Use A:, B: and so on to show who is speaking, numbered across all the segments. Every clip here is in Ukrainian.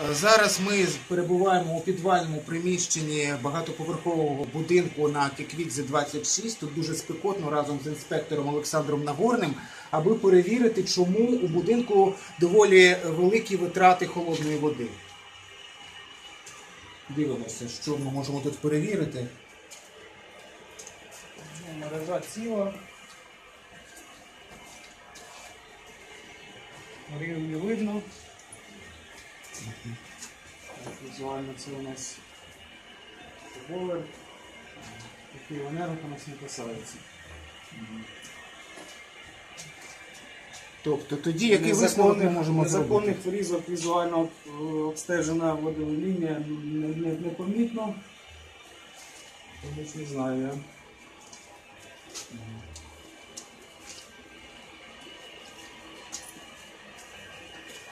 A: Зараз ми перебуваємо у підвальному приміщенні багатоповерхового будинку на Кіквідзе 26. Тут дуже спекотно разом з інспектором Олександром Нагорним, аби перевірити, чому у будинку доволі великі витрати холодної води. Дивимося, що ми можемо тут перевірити.
B: Мережа ціла. Рівні видно. Візуально це у нас бойлер. Такий енерго нас не касається.
A: Тобто тоді який висновок ми можемо зробити?
B: Незаконних фрізок візуально е, обстежена водова лінія не, не, непомітно. Тому що не знаю я.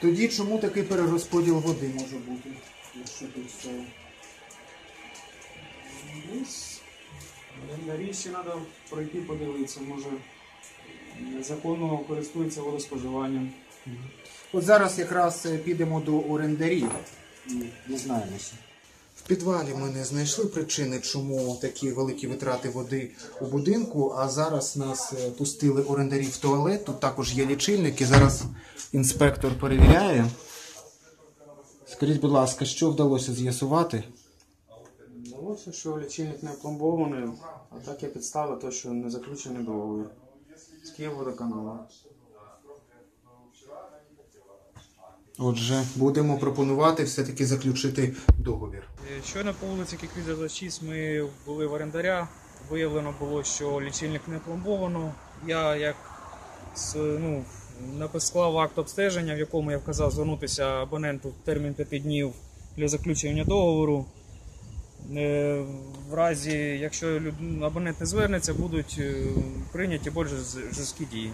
A: Тоді чому такий перерозподіл води може бути? Якщо тут все.
B: Десь на річці треба пройти подивитися, може незаконно користується водоспоживанням.
A: От зараз якраз е, підемо до орендарів і дізнаємося. В підвалі ми не знайшли причини, чому такі великі витрати води у будинку. А зараз нас е, пустили орендарі в туалет. Тут також є лічильники. Зараз інспектор перевіряє. Скажіть, будь ласка, що вдалося з'ясувати?
B: Вдалося, що лічильник не опломбований, а так є підстава, то, що не заключений договір з Київводоканалом.
A: Отже, будемо пропонувати все-таки заключити договір.
B: Е, Щойно по вулиці Кіквіза 26 ми були в орендаря. Виявлено було, що лічильник не пломбовано. Я як ну, написав акт обстеження, в якому я вказав звернутися абоненту в термін 5 днів для заключення договору. Е, В разі, якщо абонент не звернеться, будуть е, прийняті більш жорсткі дії.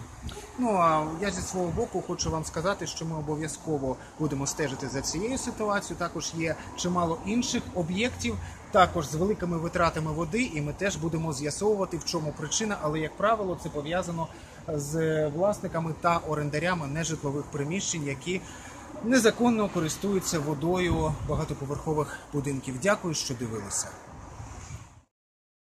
A: Ну а я зі свого боку хочу вам сказати, що ми обов'язково будемо стежити за цією ситуацією. Також є чимало інших об'єктів, також з великими витратами води, і ми теж будемо з'ясовувати, в чому причина. Але як правило, це пов'язано з власниками та орендарями нежитлових приміщень, які незаконно користуються водою багатоповерхових будинків. Дякую, що дивилися.